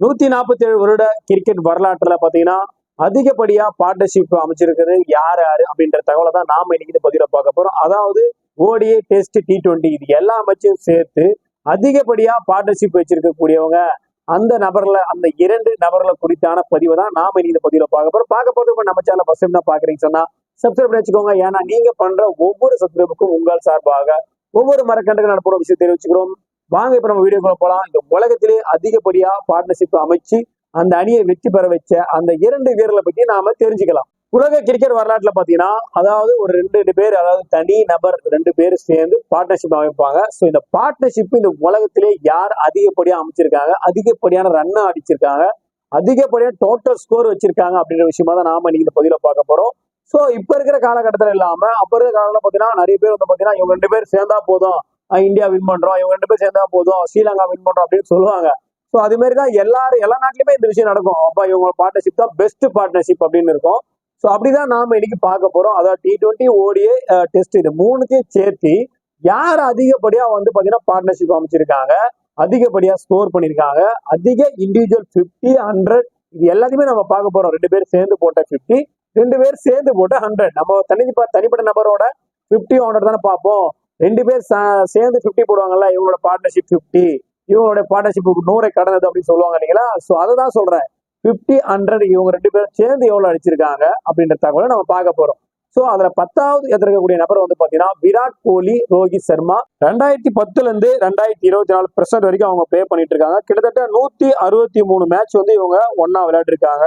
நூத்தி நாற்பத்தி ஏழு வருட கிரிக்கெட் வரலாற்றுல பாத்தீங்கன்னா அதிகப்படியா பார்ட்னர்ஷிப் அமைச்சிருக்கிறது யார் யாரு அப்படின்ற தகவலை தான் நாம இன்னைக்கு இந்த பதில பார்க்க போறோம். அதாவது ஓடிஏ டெஸ்ட் டி டுவெண்ட்டி இது எல்லா மேட்சையும் சேர்த்து அதிகப்படியா பார்ட்னர்ஷிப் வச்சிருக்கக்கூடியவங்க அந்த நபர்ல அந்த இரண்டு நபர்ல குறித்தான பதிவை தான் நாம இன்னைக்கு இந்த பார்க்க போறோம். பார்க்க போறது நம்ம சேனல் ஃபர்ஸ்ட் தான் பாக்குறீங்க சொன்னா சப்ஸ்கிரைப் பண்ணி வச்சுக்கோங்க ஏன்னா நீங்க பண்ற ஒவ்வொரு சப்ஸ்கிரைபுக்கும் உங்கள் சார்பாக ஒவ்வொரு மரக்கண்டுகள் நடப்புற விஷயம் தெரிவிச்சுக்கிறோம். வாங்க இப்ப நம்ம வீடியோக்குள்ள போலாம். இந்த உலகத்திலே அதிகப்படியா பார்ட்னர்ஷிப் அமைச்சு அந்த அணியை வெற்றி பெற வச்ச அந்த இரண்டு வீரர்களை பத்தி நாம தெரிஞ்சுக்கலாம். உலக கிரிக்கெட் வரலாற்றுல பாத்தீங்கன்னா அதாவது ஒரு ரெண்டு ரெண்டு பேர் அதாவது தனி நபர் ரெண்டு பேர் சேர்ந்து பார்ட்னர்ஷிப் அமைப்பாங்க. ஸோ இந்த பார்ட்னர்ஷிப் இந்த உலகத்திலே யார் அதிகப்படியா அமைச்சிருக்காங்க அதிகப்படியான ரன் அடிச்சிருக்காங்க அதிகப்படியான டோட்டல் ஸ்கோர் வச்சிருக்காங்க அப்படின்ற விஷயமா தான் நாம இன்னைக்கு இந்த பதில பார்க்க போறோம். ஸோ இப்ப இருக்கிற காலகட்டத்தில் இல்லாம அப்ப இருக்கிற காலத்துல பாத்தீங்கன்னா நிறைய பேர் வந்து பாத்தீங்கன்னா இவங்க ரெண்டு பேர் சேர்ந்தா போதும். இந்தியா வின் பண்றோம். இவங்க ரெண்டு பேர் சேர்ந்தா போதும். ஸ்ரீலங்கா வின் பண்றோம் அப்படின்னு சொல்லுவாங்க. ஸோ அது மாதிரி தான் எல்லாரும் எல்லா நாட்டிலுமே இந்த விஷயம் நடக்கும். அப்போ இவங்க பார்ட்னர்ஷிப் தான் பெஸ்ட் பார்ட்னர்ஷிப் அப்படின்னு இருக்கும். ஸோ அப்படிதான் நாம இன்னைக்கு பார்க்க போறோம். அதாவது டி டுவெண்ட்டி ஓடிஏ டெஸ்ட் இது மூணுத்தையும் சேர்த்து யார் அதிகப்படியா வந்து பாத்தீங்கன்னா பார்ட்னர்ஷிப் அமைச்சிருக்காங்க அதிகப்படியா ஸ்கோர் பண்ணியிருக்காங்க அதிக இண்டிவிஜுவல் ஃபிஃப்டி ஹண்ட்ரட் இது எல்லாத்தையுமே நம்ம பார்க்க போறோம். ரெண்டு பேர் சேர்ந்து போட்ட ஃபிஃப்டி ரெண்டு பேர் சேர்ந்து போட்ட ஹண்ட்ரட் நம்ம தனி தனிப்பட்ட நபரோட ஃபிஃப்டி ஹண்ட்ரட் தானே பார்ப்போம். ரெண்டு பேர் சேர்ந்து ஃபிஃப்டி போடுவாங்கல்ல இவங்களோட பார்ட்னர்ஷிப் ஃபிஃப்டி இவங்களோட பார்ட்னர்ஷிப் நூறை கடந்தது அப்படின்னு சொல்லுவாங்க இல்லைங்களா? ஸோ அதை தான் சொல்கிறேன் ஃபிஃப்டி ஹண்ட்ரட் இவங்க ரெண்டு பேரும் சேர்ந்து எவ்வளோ அடிச்சிருக்காங்க அப்படின்ற தகவலை நம்ம பார்க்க போகிறோம் ஸோ அதில் பத்தாவது எதிர்க்கக்கூடிய நபர் வந்து பார்த்தீங்கன்னா விராட் கோலி ரோஹித் சர்மா. ரெண்டாயிரத்தி பத்துலேருந்து ரெண்டாயிரத்தி இருபத்தி நாலு பிரசன்ட் வரைக்கும் அவங்க ப்ளே பண்ணிட்டு இருக்காங்க. கிட்டத்தட்ட நூற்றி அறுபத்தி மூணு மேட்ச் வந்து இவங்க ஒன்னா விளையாடிருக்காங்க.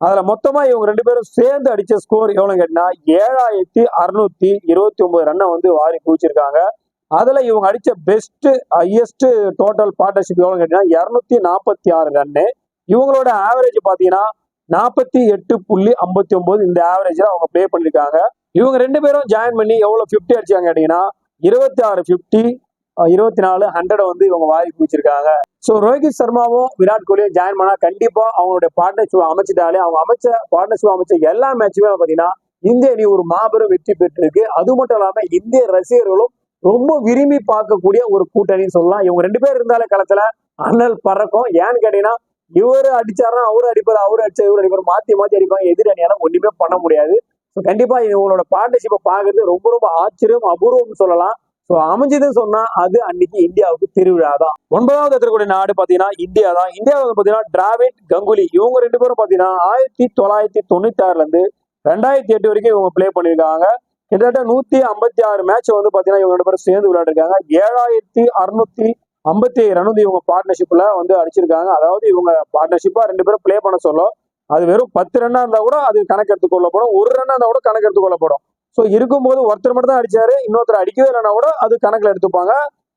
அதுல மொத்தமா இவங்க ரெண்டு பேரும் சேர்ந்து அடிச்ச ஸ்கோர் எவ்வளவு கேட்டா ஏழாயிரத்தி அறுநூத்தி இருபத்தி ஒன்பது ரன்னை வந்து வாரி குவிச்சிருக்காங்க. அதுல இவங்க அடிச்ச பெஸ்ட் ஹையஸ்ட் டோட்டல் பார்ட்னர்ஷிப் எவ்வளவு கேட்டீங்கன்னா இருநூத்தி நாற்பத்தி ஆறு ரன்னு. இவங்களோட ஆவரேஜ் பாத்தீங்கன்னா நாற்பத்தி எட்டு புள்ளி ஐம்பத்தி ஒன்பது இந்த ஆவரேஜ்ல அவங்க ப்ளே பண்ணிருக்காங்க. இவங்க ரெண்டு பேரும் ஜாயின் பண்ணி எவ்வளவு ஃபிஃப்டி அடிச்சாங்க கேட்டீங்கன்னா இருபத்தி ஆறு ஃபிஃப்டி இருபத்தி நாலு ஹண்ட்ரட் வந்து இவங்க வாரி குவிச்சிருக்காங்க. ஸோ ரோஹித் சர்மாவும் விராட் கோலியும் ஜாயின் பண்ணா கண்டிப்பா அவங்களுடைய பார்ட்னர்ஷிப் அமைச்சிட்டாலே அவங்க அமைச்ச பார்ட்னர்ஷிப் அமைச்ச எல்லா மேட்சுமே பாத்தீங்கன்னா இந்திய அணி ஒரு மாபெரும் வெற்றி பெற்றிருக்கு. அது மட்டும் இல்லாம இந்திய ரசிகர்களும் ரொம்ப விரும்பி பார்க்கக்கூடிய ஒரு கூட்டணின்னு சொல்லலாம். இவங்க ரெண்டு பேர் இருந்தாலே களத்துல அனல் பறக்கும். ஏன்னு கேட்டீங்கன்னா இவரு அடிச்சாருன்னா அவரு அடிப்பாரு அவரு அடிச்சா இவரு அடிப்பாரு மாத்தி மாத்தி அடிப்பாங்க. எதிர் அணியால ஒண்ணுமே பண்ண முடியாது. கண்டிப்பா இவங்களோட பார்ட்னர்ஷிப்பை பார்க்கறது ரொம்ப ரொம்ப ஆச்சரியம் அபூர்வம்னு சொல்லலாம். ஸோ அமைஞ்சதுன்னு சொன்னா அது அன்னைக்கு இந்தியாவுக்கு திருவிழா தான் ஒன்பதாவது இருக்கக்கூடிய நாடு பாத்தீங்கன்னா இந்தியா தான் இந்தியாவில் வந்து பாத்தீங்கன்னா டிராவிட் கங்குலி இவங்க ரெண்டு பேரும் பாத்தீங்கன்னா ஆயிரத்தி தொள்ளாயிரத்தி தொண்ணூத்தி ஆறுல இருந்து ரெண்டாயிரத்தி எட்டு வரைக்கும் இவங்க ப்ளே பண்ணியிருக்காங்க. கிட்டத்தட்ட நூத்தி ஐம்பத்தி ஆறு மேட்ச் வந்து பாத்தீங்கன்னா இவங்க ரெண்டு பேரும் சேர்ந்து விளையாடிருக்காங்க. ஏழாயிரத்தி அறுநூத்தி ஐம்பத்தி ஏழு ரன் வந்து இவங்க பார்ட்னர்ஷிப்ல வந்து அடிச்சிருக்காங்க. அதாவது இவங்க பார்ட்னர்ஷிப்பா ரெண்டு பேரும் ப்ளே பண்ண சொல்லும். அது வெறும் பத்து ரன்னா இருந்தா கூட அது கணக்கு எடுத்துக்கொள்ளப்படும் ஒரு ரன்னா இருந்தா கூட கணக்கு எடுத்துக்கொள்ளப்படும் ஸோ இருக்கும்போது ஒருத்தர் மட்டும் தான் அடிச்சாரு இன்னொருத்தர் அடிக்கவே இல்லைன்னா கூட அது கணக்கில் எடுத்துப்பாங்க.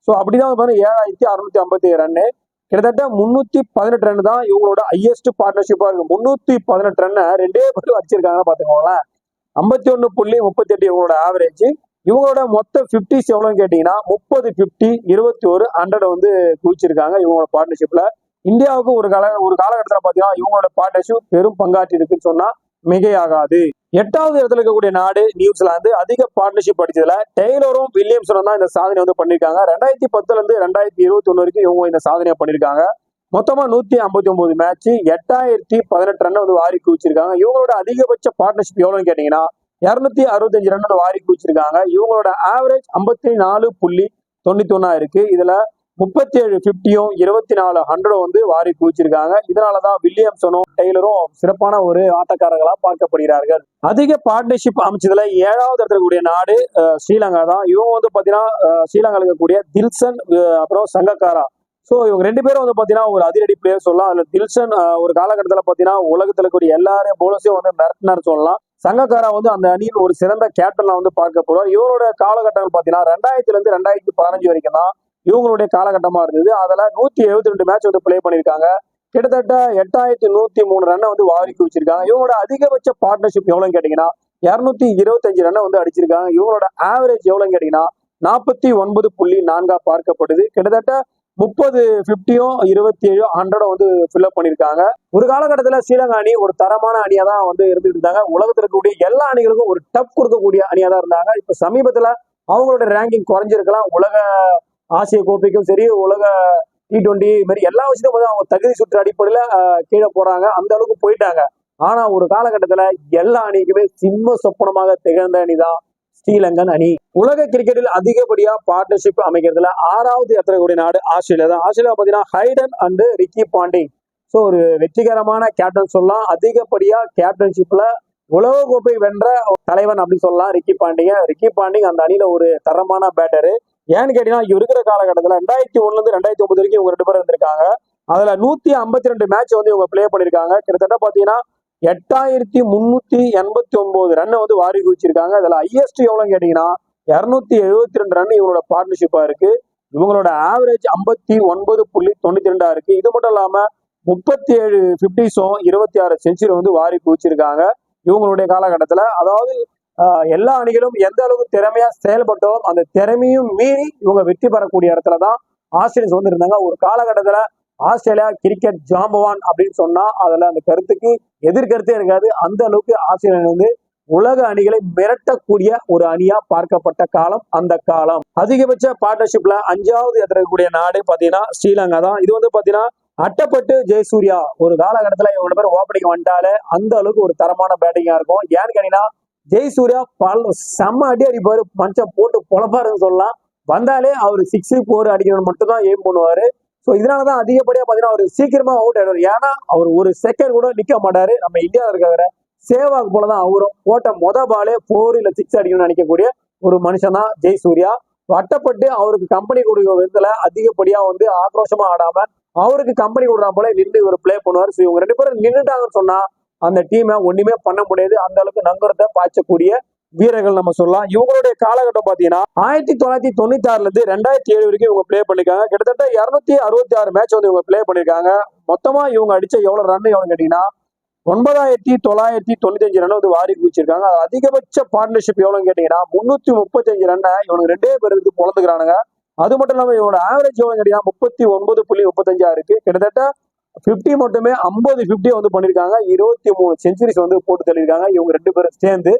ஸோ அப்படிதான் வந்து ஏழாயிரத்தி அறுநூத்தி ஐம்பத்தி ஏழு ரன்னு கிட்டத்தட்ட முன்னூத்தி பதினெட்டு ரன் தான் இவங்களோட ஹையஸ்ட் பார்ட்னர்ஷிப்பா இருக்கு. முன்னூத்தி பதினெட்டு ரன் ரெண்டே பேரும் அடிச்சிருக்காங்க பாத்துக்கோங்களேன் ஐம்பத்தி ஒன்னு புள்ளி முப்பத்தி எட்டு இவங்களோட ஆவரேஜ் இவங்களோட மொத்த பிப்டிஸ் எவ்வளவுன்னு கேட்டீங்கன்னா முப்பது பிப்டி இருபத்தி ஒரு ஹண்ட்ரட் வந்து குவிச்சிருக்காங்க இவங்களோட பார்ட்னர்ஷிப்ல இந்தியாவுக்கு ஒரு கால ஒரு காலகட்டத்தில் பாத்தீங்கன்னா இவங்களோட பார்ட்னர்ஷிப் பெரும் பங்காற்றி இருக்குன்னு சொன்னா மிகையாகாது. எட்டாவது இடத்துல இருக்கக்கூடிய நாடு நியூசிலாந்து. அதிக பார்ட்னர்ஷிப் படிச்சதுல டெய்லரும் வில்லியம்சனும் தான் இந்த சாதனை வந்து பண்ணிருக்காங்க. ரெண்டாயிரத்தி பத்துல இருந்து ரெண்டாயிரத்தி இருபத்தி ஒண்ணு வரைக்கும் இவங்க இந்த சாதனையை பண்ணிருக்காங்க. மொத்தமா நூத்தி ஐம்பத்தி ஒன்பது மேட்ச் எட்டாயிரத்தி பதினெட்டு ரன் வந்து வாரி குவிச்சிருக்காங்க. இவங்களோட அதிகபட்ச பார்ட்னர்ஷிப் எவ்வளவுன்னு கேட்டீங்கன்னா இருநூத்தி அறுபத்தஞ்சு ரன் வந்து வாரி குவிச்சிருக்காங்க. இவங்களோட ஆவரேஜ் ஐம்பத்தி நாலு புள்ளி தொண்ணூத்தி ஒன்னா இருக்கு. இதுல முப்பத்தி ஏழு பிப்டியும் இருபத்தி நாலு ஹண்ட்ரடும் வந்து வாரி குவிச்சிருக்காங்க. இதனாலதான் வில்லியம்சனும் டெய்லரும் சிறப்பான ஒரு ஆட்டக்காரர்களா பார்க்கப்படுகிறார்கள். அதிக பார்ட்னர்ஷிப் அமைச்சதுல ஏழாவது இடத்துல இருக்கக்கூடிய நாடு ஸ்ரீலங்கா தான். இவங்க வந்து பாத்தீங்கன்னா அஹ், ஸ்ரீலங்கால இருக்கக்கூடிய தில்சன் அப்புறம் சங்கக்காரா. ஸோ இவங்க ரெண்டு பேரும் வந்து பாத்தீங்கன்னா ஒரு அதிரடி பிளேயர் சொல்லலாம். அதுல தில்சன் ஒரு காலகட்டத்தில் பாத்தீங்கன்னா உலகத்துல இருக்கக்கூடிய எல்லாரும் போலஸையும் வந்து மிரட்டினார் சொல்லலாம். சங்கக்காரா வந்து அந்த அணியில் ஒரு சிறந்த கேப்டனா வந்து பார்க்கப்படுவார். இவரோட காலகட்டங்கள் பாத்தீங்கன்னா ரெண்டாயிரத்துல இருந்து ரெண்டாயிரத்தி பதினஞ்சு வரைக்கும் தான் இவங்களுடைய காலகட்டமா இருந்தது. அதில் நூத்தி எழுபத்தி ரெண்டு மேட்ச் வந்து பிளே பண்ணிருக்காங்க கிட்டத்தட்ட எட்டாயிரத்தி நூத்தி மூணு ரன்னை வந்து வாரி குவிச்சிருக்காங்க இவங்களோட அதிகபட்ச பார்ட்னர்ஷிப் எவ்வளவுன்னு கேட்டீங்கன்னா இருநூத்தி இருபத்தஞ்சு ரன்னை வந்து அடிச்சிருக்காங்க. இவங்களோட ஆவரேஜ் எவ்வளவுன்னு கேட்டீங்கன்னா நாற்பத்தி ஒன்பது புள்ளி நான்கா பார்க்கப்படுது. கிட்டத்தட்ட முப்பது பிப்டியும் இருபத்தி ஏழு ஹண்ட்ரடும் வந்து ஃபில்அப் பண்ணியிருக்காங்க. ஒரு காலகட்டத்துல ஸ்ரீலங்கா அணி ஒரு தரமான அணியாக தான் வந்து இருந்துட்டு இருந்தாங்க. உலகத்துல இருக்கக்கூடிய எல்லா அணிகளுக்கும் ஒரு டப் கொடுக்கக்கூடிய அணியா தான் இருந்தாங்க. இப்ப சமீபத்துல அவங்களோட ரேங்கிங் குறைஞ்சிருக்கலாம். உலக ஆசிய கோப்பைக்கும் சரி உலக டி டுவெண்ட்டி இது மாதிரி எல்லா விஷயத்தையும் வந்து அவங்க தகுதி சுற்று அடிப்படையில் கீழே போறாங்க. அந்த அளவுக்கு போயிட்டாங்க. ஆனா ஒரு காலகட்டத்தில் எல்லா அணிக்குமே சிம்ம சொப்பனமாக திகழ்ந்த அணிதான் ஸ்ரீலங்கன் அணி. உலக கிரிக்கெட்டில் அதிகப்படியா பார்ட்னர்ஷிப் அமைக்கிறதுல ஆறாவது எத்தனை கூடிய நாடு ஆஸ்திரேலியா தான். ஆஸ்திரேலியா பார்த்தீங்கன்னா Hayden and Ricky Ponting. So ஒரு வெற்றிகரமான கேப்டன் சொல்லலாம். அதிகப்படியா கேப்டன்ஷிப்ல கோப்பை வென்ற தலைவன் அப்படின்னு சொல்லலாம் ரிக்கி பாண்டிங்க. ரிக்கி பாண்டிங் அந்த அணியில ஒரு தரமான பேட்டரு ஏன்னு கேட்டீங்கன்னா இருக்கிற காலகட்டத்தில் ரெண்டாயிரத்தி ஒன்றுலேருந்து ரெண்டாயிரத்தி ஒன்பது வரைக்கும் இவங்க ரெண்டு பேரும் இருந்திருக்காங்க. அதில் நூற்றி ஐம்பத்தி ரெண்டு மேட்ச் வந்து இவங்க ப்ளே பண்ணிருக்காங்க கிட்டத்தட்ட பார்த்தீங்கன்னா எட்டாயிரத்தி முந்நூற்றி எண்பத்தி ஒன்பது ரன்னை வந்து வாரி குவிச்சிருக்காங்க. அதில் ஹையஸ்ட் எவ்வளோன்னு கேட்டிங்கன்னா இரநூத்தி எழுபத்தி ரெண்டு ரன் இவங்களோட பார்ட்னர்ஷிப்பாக இருக்குது இவங்களோட ஆவரேஜ் ஐம்பத்தி ஒன்பது புள்ளி தொண்ணூற்றி ரெண்டாக இருக்குது இது மட்டும் இல்லாமல் முப்பத்தி ஏழு ஃபிஃப்டிஸும் இருபத்தி ஆறு செஞ்சுரி வந்து வாரி குவிச்சிருக்காங்க. இவங்களுடைய காலகட்டத்தில் அதாவது எல்லா அணிகளும் எந்த அளவுக்கு திறமையா செயல்பட்டோ அந்த திறமையும் மீறி இவங்க வெற்றி பெறக்கூடிய இடத்துல தான் ஆஸ்திரேலியன்ஸ் வந்து இருந்தாங்க. ஒரு காலகட்டத்துல ஆஸ்திரேலியா கிரிக்கெட் ஜாம்பவான் அப்படின்னு சொன்னா அதுல அந்த கருத்துக்கு எதிர்கருத்தே இருக்காது. அந்த அளவுக்கு ஆஸ்திரேலியா வந்து உலக அணிகளை மிரட்டக்கூடிய ஒரு அணியா பார்க்கப்பட்ட காலம் அந்த காலம். அதிகபட்ச பார்ட்னர்ஷிப்ல அஞ்சாவது இருக்கக்கூடிய நாடு பாத்தீங்கன்னா ஸ்ரீலங்கா தான். இது வந்து பாத்தீங்கன்னா அட்டப்பட்டு ஜெயசூர்யா. ஒரு காலகட்டத்துல இவங்க பேர் ஓப்பனிங் வந்துட்டாலே அந்த அளவுக்கு ஒரு தரமான பேட்டிங்கா இருக்கும். ஏன்னு கேட்டீங்கன்னா ஜெய் சூர்யா பல செம்ம அடி அடிப்பாரு. மனுஷன் போட்டு பொழப்பாருன்னு சொல்லலாம். வந்தாலே அவர் சிக்ஸ் போர் அடிக்கணும்னு மட்டும் தான் எய்ம் பண்ணுவாரு. ஸோ இதனாலதான் அதிகப்படியாக பார்த்தீங்கன்னா அவர் சீக்கிரமா அவுட் ஆயிடுவார். ஏன்னா அவர் ஒரு செகண்ட் கூட நிற்க மாட்டார். நம்ம இந்தியாவில் இருக்கிற சேவாக் போலதான் அவரும் போட்ட மொத பாலே ஃபோர் இல்லை சிக்ஸ் அடிக்கணும்னு நினைக்கக்கூடிய ஒரு மனுஷன் தான் ஜெயசூர்யா வட்டப்பட்டு அவருக்கு கம்பெனி கொடுக்கிற விதத்தில் அதிகப்படியாக வந்து ஆக்ரோஷமா ஆடாமல் அவருக்கு கம்பெனி கொடுறா போல நின்று இவர் ப்ளே பண்ணுவார். ஸோ இவங்க ரெண்டு பேரும் நின்றுட்டாங்கன்னு சொன்னா அந்த டீமை ஒண்ணுமே பண்ண முடியாது. அந்த அளவுக்கு நங்கரத்தை பாய்ச்சக்கூடிய வீரர்கள் நம்ம சொல்லலாம். இவங்களுடைய காலகட்டம் பாத்தீங்கன்னா ஆயிரத்தி தொள்ளாயிரத்தி தொண்ணூத்தி ஆறுல இருந்து ரெண்டாயிரத்தி ஏழு வரைக்கும் இவங்க ப்ளே பண்ணிருக்காங்க. கிட்டத்தட்ட இருநூத்தி அறுபத்தி ஆறு மேட்ச் வந்து இவங்க பிளே பண்ணிருக்காங்க. மொத்தமா இவங்க அடிச்ச எவ்வளவு ரன் எவ்வளவு கேட்டீங்கன்னா ஒன்பதாயிரத்தி தொள்ளாயிரத்தி தொண்ணூத்தி அஞ்சு ரன் வந்து வாரி குவிச்சிருக்காங்க. அது அதிகபட்ச பார்ட்னர்ஷிப் எவ்வளவுன்னு கேட்டீங்கன்னா முன்னூத்தி முப்பத்தஞ்சு ரன்னை இவங்க ரெண்டே பேர் இருந்து பொழந்துக்கிறானுங்க. அது மட்டும் இல்லாம இவனோட ஆவரேஜ் எவ்வளவு கேட்டீங்கன்னா முப்பத்தி ஒன்பது புள்ளி முப்பத்தஞ்சா இருக்கு. கிட்டத்தட்ட 50 மட்டுமே ஐம்பது 50 வந்து பண்ணிருக்காங்க. இருபத்தி மூணு செஞ்சுரிஸ் வந்து போட்டு தள்ளியிருக்காங்க. இவங்க ரெண்டு பேரும் சேர்ந்து.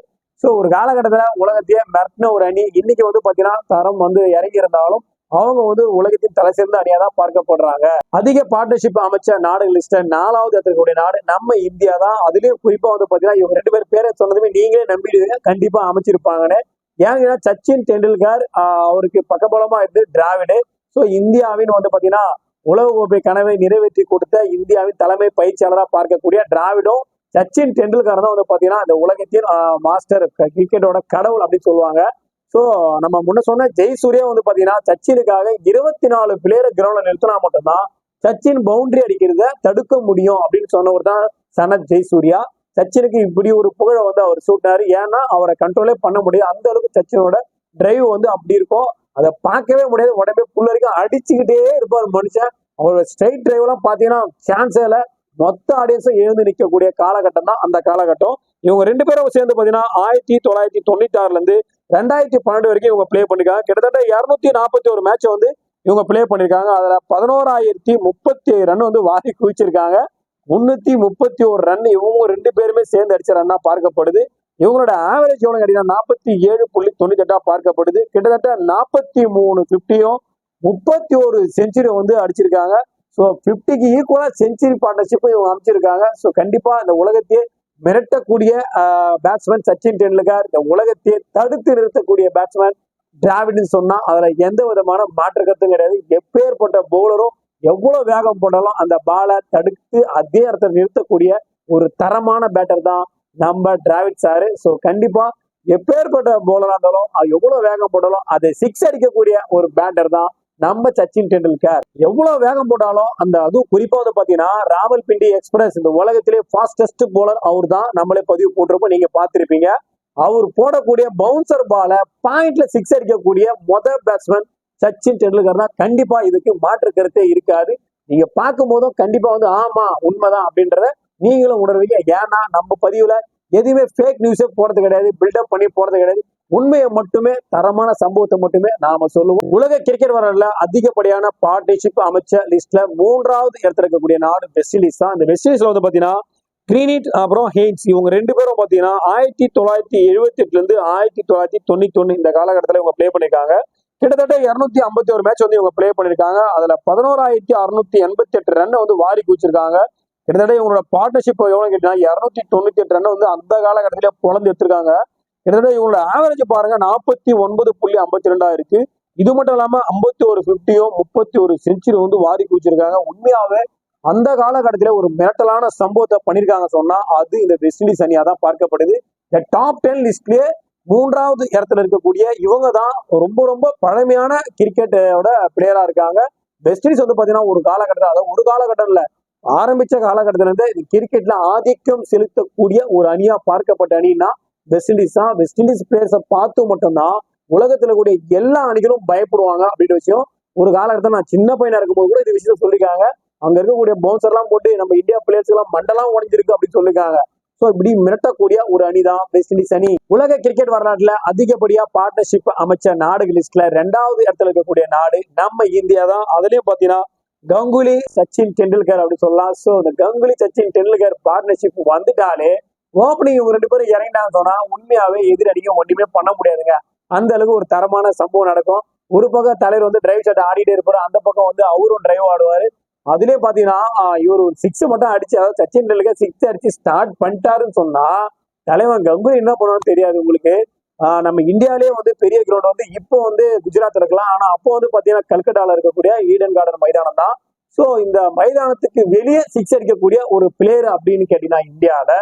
ஸோ ஒரு காலகட்டத்துல உலகத்தையே மிரட்டின ஒரு அணி இன்னைக்கு வந்து பாத்தீங்கன்னா தரம் வந்து இறங்கி இருந்தாலும் அவங்க வந்து உலகத்தின் தலை சிறந்த அணியா தான் பார்க்கப்படுறாங்க. அதிக பார்ட்னர்ஷிப் அமைச்ச நாடுகள் லிஸ்ட்ல நாலாவது இருக்கக்கூடிய நாடு நம்ம இந்தியா தான். அதுலயும் குறிப்பா வந்து பாத்தீங்கன்னா இவங்க ரெண்டு பேர் பேரை சொன்னதுமே நீங்களே நம்பிடுவீங்க. கண்டிப்பா அமைச்சிருப்பாங்கன்னு. ஏன்னா சச்சின் டெண்டுல்கர் அவருக்கு பக்கபலமா இருந்து டிராவிடு ஸோ இந்தியாவின் வந்து பாத்தீங்கன்னா உலகக்கோப்பை கனவை நிறைவேற்றி கொடுத்த இந்தியாவின் தலைமை பயிற்சியாளராக பார்க்கக்கூடிய டிராவிடும் சச்சின் டெண்டுல்கர் தான் வந்து பார்த்தீங்கன்னா அந்த உலகத்தின் மாஸ்டர் கிரிக்கெட்டோட கடவுள் அப்படின்னு சொல்லுவாங்க. ஸோ நம்ம முன்ன சொன்ன ஜெய்சூர்யா வந்து பார்த்தீங்கன்னா சச்சினுக்காக இருபத்தி நாலு பிளேயரை கிரவுண்டில் நிறுத்தினா மட்டும்தான் சச்சின் பவுண்டரி அடிக்கிறத தடுக்க முடியும் அப்படின்னு சொன்னவர் தான் சனத் ஜெய்சூர்யா சச்சினுக்கு இப்படி ஒரு புகழை வந்து அவர் சூட்டினாரு. ஏன்னா அவரை கண்ட்ரோலே பண்ண முடியும் அந்த அளவுக்கு சச்சினோட டிரைவ் வந்து அப்படி இருக்கும். அதை பார்க்கவே முடியாது. உடம்பே புள்ள வரைக்கும் அடிச்சுக்கிட்டே இருப்பார் மனுஷன். அவரோட ஸ்ட்ரைட் டிரைவ் எல்லாம் பாத்தீங்கன்னா சான்ஸே இல்ல. மொத்த ஆடியன்ஸும் எழுந்து நிற்கக்கூடிய காலகட்டம் தான் அந்த காலகட்டம். இவங்க ரெண்டு பேரும் சேர்ந்து பாத்தீங்கன்னா ஆயிரத்தி தொள்ளாயிரத்தி தொண்ணூத்தி ஆறுல இருந்து ரெண்டாயிரத்தி பன்னெண்டு வரைக்கும் இவங்க ப்ளே பண்ணிருக்காங்க. கிட்டத்தட்ட இருநூத்தி நாற்பத்தி ஒரு மேட்ச் வந்து இவங்க ப்ளே பண்ணிருக்காங்க. அதுல பதினோராயிரத்தி முப்பத்தி ரன் வந்து வாரி குவிச்சிருக்காங்க. முன்னூத்தி முப்பத்தி ஒரு ரன் இவங்க ரெண்டு பேருமே சேர்ந்து அடிச்ச ரன்னா பார்க்கப்படுது. இவங்களோட ஆவரேஜ் எவ்வளவு கேட்டீங்கன்னா நாற்பத்தி ஏழு புள்ளி தொண்ணூத்தி பார்க்கப்படுது. கிட்டத்தட்ட நாற்பத்தி மூணு பிப்டியும் முப்பத்தி ஒரு செஞ்சுரியும் வந்து அடிச்சிருக்காங்க. ஸோ பிப்டிக்கு ஈக்குவலா செஞ்சுரி பார்ட்னர்ஷிப்பும் இவங்க அமைச்சிருக்காங்க. ஸோ கண்டிப்பா இந்த உலகத்தையே மிரட்டக்கூடிய பேட்ஸ்மேன் சச்சின் டெண்டுல்கர் இந்த உலகத்தையே தடுத்து நிறுத்தக்கூடிய பேட்ஸ்மேன் டிராவிட்னு சொன்னா அதுல எந்த விதமான மாற்று கருத்தும் கிடையாது. எப்பேற்பட்ட பவுலரும் எவ்வளவு வேகம் போட்டாலும் அந்த பாலை தடுத்து அதே இடத்துல நிறுத்தக்கூடிய ஒரு தரமான பேட்டர் தான் நம்ம டிராவிட் சாரு. ஸோ கண்டிப்பா எப்பேற்பட்ட போலராக இருந்தாலும் அது எவ்வளவு வேகம் போட்டாலும் அதை சிக்ஸ் அடிக்கக்கூடிய ஒரு பேட்டர் தான் நம்ம சச்சின் டெண்டுல்கர். எவ்வளவு வேகம் போட்டாலும் அந்த அதுவும் குறிப்பா வந்து பாத்தீங்கன்னா ராவல்பிண்டி எக்ஸ்பிரஸ் இந்த உலகத்திலே ஃபாஸ்டஸ்ட் போலர் அவர் தான் நம்மளே பதிவு போட்டிருப்போம் நீங்க பார்த்திருப்பீங்க. அவர் போடக்கூடிய பவுன்சர் பால பாயிண்ட்ல சிக்ஸ் அடிக்கக்கூடிய மொத பேட்ஸ்மேன் சச்சின் டெண்டுல்கர் தான். கண்டிப்பா இதுக்கு மாற்று கருத்தே இருக்காது. நீங்க பார்க்கும் போதும் கண்டிப்பா வந்து ஆமா உண்மைதான் அப்படின்றத நீங்களும் உணர்வீங்க. ஏன்னா நம்ம பதிவுல எதுவுமே ஃபேக் நியூஸே போறது கிடையாது பில்டப் பண்ணி போறது கிடையாது. உண்மையை மட்டுமே தரமான சம்பவத்தை மட்டுமே நாம சொல்லுவோம். உலக கிரிக்கெட் வரல அதிகப்படியான பார்ட்னர்ஷிப் அமைச்ச லிஸ்ட்ல மூன்றாவது இடத்துல இருக்கக்கூடிய நாடு வெஸ்ட் இண்டீஸ் தான். இந்த வெஸ்ட் இண்டீஸ்ல வந்து பாத்தீங்கன்னா கிரீனிட் அப்புறம் ஹெய்ன்ஸ் இவங்க ரெண்டு பேரும் பாத்தீங்கன்னா ஆயிரத்தி தொள்ளாயிரத்தி எழுபத்தி எட்டுல இருந்து ஆயிரத்தி தொள்ளாயிரத்தி தொண்ணூத்தி ஒண்ணு இந்த காலகட்டத்தில் இவங்க ப்ளே பண்ணிருக்காங்க. கிட்டத்தட்ட இருநூத்தி ஐம்பத்தி ஒரு மேட்ச் வந்து இவங்க ப்ளே பண்ணிருக்காங்க. அதுல பதினோராயிரத்தி அறுநூத்தி எண்பத்தி எட்டு ரன் வந்து வாரி குச்சிருக்காங்க கிட்டத்தட்ட இவங்களோட பார்ட்னர்ஷிப் எவ்வளவு கேட்டீங்கன்னா இருநூத்தி தொண்ணூத்தி எட்டு ரன் வந்து அந்த காலகட்டத்திலே பொழந்து எடுத்திருக்காங்க. கிட்டத்தட்ட இவங்களோட ஆவரேஜ் பாருங்க நாற்பத்தி ஒன்பது புள்ளி ஐம்பத்தி ரெண்டா இருக்கு இது மட்டும் இல்லாம ஐம்பத்தி ஒரு பிப்டியும் முப்பத்தி ஒரு செஞ்சுரி வந்து வாரி குவிச்சிருக்காங்க. உண்மையாவே அந்த காலகட்டத்திலே ஒரு மிரட்டலான சம்பவத்தை பண்ணிருக்காங்க சொன்னா அது இந்த வெஸ்ட் இண்டீஸ் அணியா தான் பார்க்கப்படுது. இந்த டாப் டென் லிஸ்ட்லயே மூன்றாவது இடத்துல இருக்கக்கூடிய இவங்க தான் ரொம்ப ரொம்ப பழமையான கிரிக்கெட்டோட பிளேயரா இருக்காங்க. வெஸ்ட் இண்டீஸ் வந்து பாத்தீங்கன்னா ஒரு காலகட்டத்தில் அதாவது ஒரு காலகட்டம் இல்லை ஆரம்பிச்ச காலகட்டத்திலிருந்து இது கிரிக்கெட்ல ஆதிக்கம் செலுத்தக்கூடிய ஒரு அணியா பார்க்கப்பட்ட அணின்னா வெஸ்ட் இண்டீஸ் தான். வெஸ்ட் இண்டீஸ் பிளேயர்ஸை பார்த்து மட்டும்தான் உலகத்துல கூடிய எல்லா அணிகளும் பயப்படுவாங்க அப்படின்ற விஷயம் ஒரு காலகட்டத்தில் நான் சின்ன பையனா இருக்கும்போது கூட இது விஷயத்த சொல்லியிருக்காங்க. அங்க இருக்கக்கூடிய பவுன்சர்லாம் போட்டு நம்ம இந்தியா பிளேயர்ஸ் எல்லாம் மண்டலம் உடஞ்சிருக்கு அப்படின்னு சொல்லியிருக்காங்க. ஸோ இப்படி மிரட்டக்கூடிய ஒரு அணி தான் வெஸ்ட் இண்டீஸ் அணி. உலக கிரிக்கெட் வரலாற்றுல அதிகப்படியா பார்ட்னர்ஷிப் அமைச்ச நாடுகள் லிஸ்ட்ல ரெண்டாவது இடத்துல இருக்கக்கூடிய நாடு நம்ம இந்தியா தான். அதுலயும் பாத்தீங்கன்னா கங்குலி சச்சின் டெண்டுல்கர் அப்படின்னு சொல்லலாம். ஸோ இந்த கங்குலி சச்சின் டெண்டுல்கர் பார்ட்னர்ஷிப் வந்துட்டாலே ஓப்பனிங் இவங்க ரெண்டு பேரும் இறங்கிட்டாங்க சொன்னா உண்மையாவே எதிரடிக்க ஒன்றுமே பண்ண முடியாதுங்க. அந்த அளவுக்கு ஒரு தரமான சம்பவம் நடக்கும். ஒரு பக்கம் தலைவர் வந்து டிரைவ் ஷாட் ஆடிட்டே இருப்பாரு அந்த பக்கம் வந்து அவரும் டிரைவ் ஆடுவாரு. அதுலயே பாத்தீங்கன்னா இவர் ஒரு சிக்ஸ் மட்டும் அடிச்சு அதாவது சச்சின் டெண்டுல்கர் சிக்ஸ் அடிச்சு ஸ்டார்ட் பண்ணிட்டாருன்னு சொன்னா தலைவன் கங்குலி என்ன பண்ணுவான்னு தெரியாது உங்களுக்கு. நம்ம இந்தியாவிலேயே வந்து பெரிய கிரவுண்ட் வந்து இப்போ வந்து குஜராத்ல இருக்கலாம். ஆனா அப்போ வந்து பாத்தீங்கன்னா கல்கட்டால இருக்கக்கூடிய ஈடன் கார்டன் மைதானம் தான். சோ இந்த மைதானத்துக்கு வெளியே சிக்ஸ் அடிக்கக்கூடிய ஒரு பிளேயர் அப்படின்னு கேட்டீங்கன்னா இந்தியால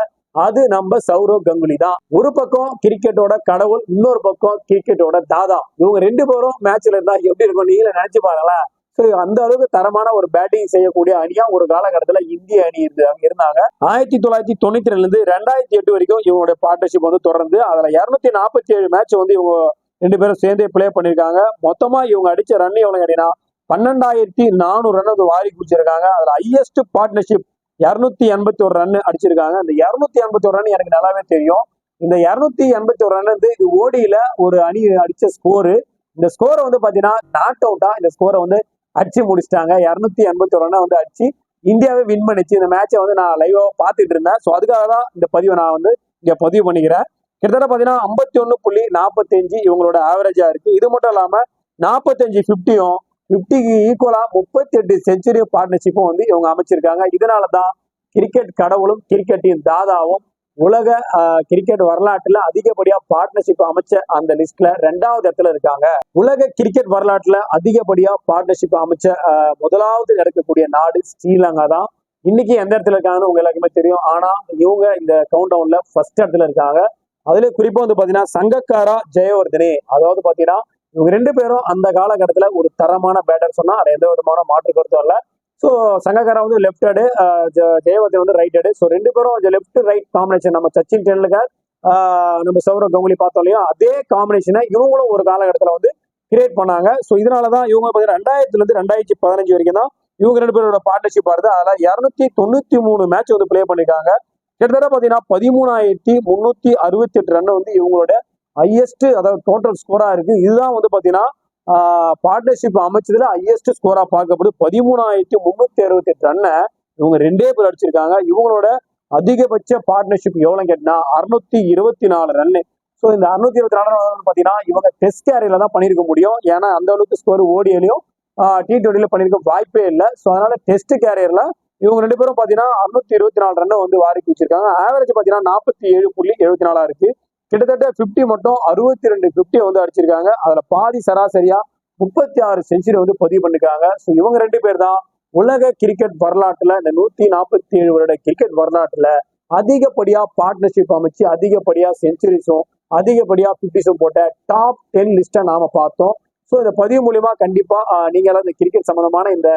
அது நம்ம சௌரவ் கங்குலி தான். ஒரு பக்கம் கிரிக்கெட்டோட கடவுள் இன்னொரு பக்கம் கிரிக்கெட்டோட தாதா. இவங்க ரெண்டு பேரும் மேட்ச்ல இருந்தா எப்படி இருக்கும்? நீங்களே நினைச்சு பாருங்களேன். ஸோ அந்த அளவுக்கு தரமான ஒரு பேட்டிங் செய்யக்கூடிய அணியா ஒரு காலகட்டத்தில் இந்திய அணி இருந்து இருந்தாங்க. ஆயிரத்தி தொள்ளாயிரத்தி தொண்ணூத்தி ரெண்டுல இருந்து ரெண்டாயிரத்தி எட்டு வரைக்கும் இவங்களுடைய பார்ட்னர்ஷிப் வந்து தொடர்ந்து அதுல இருநூத்தி நாற்பத்தி ஏழு மேட்ச் வந்து இவங்க ரெண்டு பேரும் சேர்ந்தே ப்ளே பண்ணிருக்காங்க மொத்தமா இவங்க அடிச்ச ரன் எவ்வளவு கேட்டீங்கன்னா பன்னெண்டாயிரத்தி நானூறு ரன் வந்து வாரி குடிச்சிருக்காங்க அதுல ஹையஸ்ட் பார்ட்னர்ஷிப் இருநூத்தி எண்பத்தி ஒரு ரன் அடிச்சிருக்காங்க. அந்த இருநூத்தி எண்பத்தி ஒரு ரன் எனக்கு நல்லாவே தெரியும். இந்த இருநூத்தி எண்பத்தி ஒரு ரன் வந்து இது ஓடியில ஒரு அணி அடிச்ச ஸ்கோரு இந்த ஸ்கோரை வந்து பாத்தீங்கன்னா நாட் அவுட்டா இந்த ஸ்கோரை வந்து அடிச்சு முடிச்சிட்டாங்க. இரநூத்தி எண்பத்தி ஒரு ரன் வந்து அடிச்சு இந்தியாவே வின் பண்ணிச்சு. இந்த மேட்சை வந்து நான் லைவா பார்த்துட்டு இருந்தேன். ஸோ அதுக்காக தான் இந்த பதிவை நான் வந்து இங்க பதிவு பண்ணிக்கிறேன். கிட்டத்தட்ட பாத்தீங்கன்னா ஐம்பத்தி ஒன்று புள்ளி நாற்பத்தஞ்சு இவங்களோட ஆவரேஜா இருக்கு. இது மட்டும் இல்லாம நாற்பத்தஞ்சு ஃபிஃப்டியும் ஃபிஃப்டிக்கு ஈக்குவலா முப்பத்தி எட்டு செஞ்சுரி பார்ட்னர்ஷிப்பும் வந்து இவங்க அமைச்சிருக்காங்க. இதனால தான் கிரிக்கெட் கடவுளும் கிரிக்கெட்டின் தாதாவும் உலக கிரிக்கெட் வரலாற்றுல அதிகப்படியா பார்ட்னர்ஷிப் அமைச்ச அந்த லிஸ்ட்ல ரெண்டாவது இடத்துல இருக்காங்க. உலக கிரிக்கெட் வரலாற்றுல அதிகப்படியா பார்ட்னர்ஷிப் அமைச்ச முதலாவது இருக்கக்கூடிய நாடு ஸ்ரீலங்கா தான். இன்னைக்கு எந்த இடத்துல இருக்காங்கன்னு உங்க எல்லாருக்குமே தெரியும். ஆனா இவங்க இந்த கவுண்ட் டவுன்ல ஃபர்ஸ்ட் இடத்துல இருக்காங்க. அதுல குறிப்பா வந்து பாத்தீங்கன்னா சங்கக்காரா ஜெயவர்தனே. அதாவது பாத்தீங்கன்னா இவங்க ரெண்டு பேரும் அந்த காலகட்டத்துல ஒரு தரமான பேட்டர் சொன்னா அது எந்த விதமான மாற்று கருத்தும் இல்லை. ஸோ சங்கக்காரா வந்து லெஃப்ட் ஹெடு ஜெயவர்தன் வந்து ரைட் ஹெடு ஸோ ரெண்டு பேரும் லெஃப்ட் ரைட் காம்பினேஷன் நம்ம சச்சின் டெண்டுல்கர் நம்ம சௌரவ் கங்குலி பார்த்தோம் இல்லையா? அதே காம்பினேஷனை இவங்களும் ஒரு காலகட்டத்தில் வந்து கிரியேட் பண்ணாங்க. ஸோ இதனால தான் இவங்க பார்த்தீங்கன்னா ரெண்டாயிரத்துலேருந்து ரெண்டாயிரத்தி பதினஞ்சு வரைக்கும் தான் இவங்க ரெண்டு பேரோட பார்ட்னர்ஷிப் வருது அதில் இரநூத்தி தொண்ணூத்தி மூணு மேட்ச் வந்து ப்ளே பண்ணியிருக்காங்க கிட்டத்தட்ட பார்த்தீங்கன்னா பதிமூணாயிரத்தி முந்நூற்றி அறுபத்தி எட்டு ரன் வந்து இவங்களோட ஹையஸ்ட் அதாவது டோட்டல் ஸ்கோராக இருக்குது இதுதான் வந்து பார்த்தீங்கன்னா பார்ட்னர்ஷிப் அமைச்சதுல ஹையஸ்ட் ஸ்கோரா பார்க்கப்படுது. பதிமூணாயிரத்தி முன்னூத்தி அறுபத்தி எட்டு ரன்னை இவங்க ரெண்டே பேர் அடிச்சிருக்காங்க. இவங்களோட அதிகபட்ச பார்ட்னர்ஷிப் எவ்வளவு கேட்டினா அறுநூத்தி இருபத்தி நாலு ரன்னு ஸோ இந்த அறுநூத்தி இருபத்தி நாலு ரன் இவங்க டெஸ்ட் கேரியில தான் பண்ணிருக்க முடியும். ஏன்னா அந்த அளவுக்கு ஸ்கோர் ஓடியிலையும் டி டுவெண்ட்டில பண்ணிருக்க வாய்ப்பே இல்லை. ஸோ அதனால டெஸ்ட் கேரியர்ல இவங்க ரெண்டு பேரும் பார்த்தீங்கன்னா அறுநூத்தி இருபத்தி நாலு ரன்னை வந்து வாரிக்கு வச்சிருக்காங்க. ஆவரேஜ் பார்த்தீங்கன்னா நாற்பத்தி ஏழு புள்ளி எழுபத்தி நாலா இருக்கு. கிட்டத்தட்ட 50 மட்டும் அறுபத்தி ரெண்டு பிப்டியை வந்து அடிச்சிருக்காங்க. அதுல பாதி சராசரியா முப்பத்தி ஆறு செஞ்சுரி வந்து பதிவு பண்ணிருக்காங்க. ஸோ இவங்க ரெண்டு பேர் தான் உலக கிரிக்கெட் வரலாற்றுல இந்த நூத்தி நாற்பத்தி ஏழு வருட கிரிக்கெட் வரலாற்றுல அதிகப்படியா பார்ட்னர்ஷிப் அமைச்சு அதிகப்படியா செஞ்சுரிஸும் அதிகப்படியா பிப்டிஸும் போட்ட டாப் டென் லிஸ்ட்டை நாம பார்த்தோம். ஸோ இந்த பதிவு மூலியமா கண்டிப்பா ஆஹ், நீங்க எல்லாம் இந்த கிரிக்கெட் சம்பந்தமான இந்த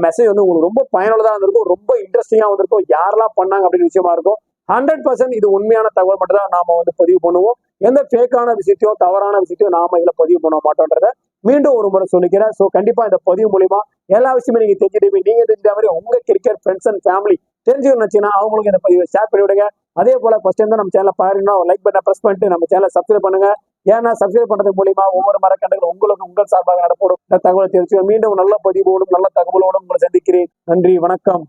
மெசேஜ் வந்து உங்களுக்கு ரொம்ப பயனுள்ளதாக இருந்திருக்கும் ரொம்ப இன்ட்ரெஸ்டிங்காக வந்திருக்கும் யாரெல்லாம் பண்ணாங்க அப்படின்னு விஷயமா இருக்கும். ஹண்ட்ரட் பர்சன்ட் இது உண்மையான தகவல் மட்டும் தான் நாம வந்து பதிவு பண்ணுவோம். எந்த ஃபேக்கான விஷயத்தையும் தவறான விஷயத்தையும் நாம இதுல பதிவு பண்ண மாட்டோன்றத மீண்டும் ஒரு முறை சொல்லிக்கிறேன். ஸோ கண்டிப்பா இந்த பதிவு மூலியமா எல்லா விஷயமும் நீங்க தெரிஞ்சுட்டு நீங்க தெரிஞ்ச மாதிரி உங்க கிரிக்கெட் ஃப்ரெண்ட்ஸ் அண்ட் ஃபேமிலி தெரிஞ்சுக்கணும்னு நினைச்சீங்கன்னா அவங்களுக்கு இந்த பதிவை ஷேர் பண்ணி விடுங்க. அதே போல ஃபர்ஸ்ட் டைம் தான் நம்ம சேனல் பாருங்கன்னா லைக் பட்டனை ப்ரெஸ் பண்ணிட்டு நம்ம சேனலை சப்ஸ்கிரைப் பண்ணுங்க. ஏன்னா சப்ஸ்கிரைப் பண்றது மூலியமா ஒவ்வொரு மரக்கண்டுகள் உங்களுக்கு உங்கள் சார்பாக நடப்படும். தகவலை தெரிவிச்சு மீண்டும் நல்ல பதிவோடும் நல்ல தகவலோடும் உங்களை சந்திக்கிறேன். நன்றி வணக்கம்.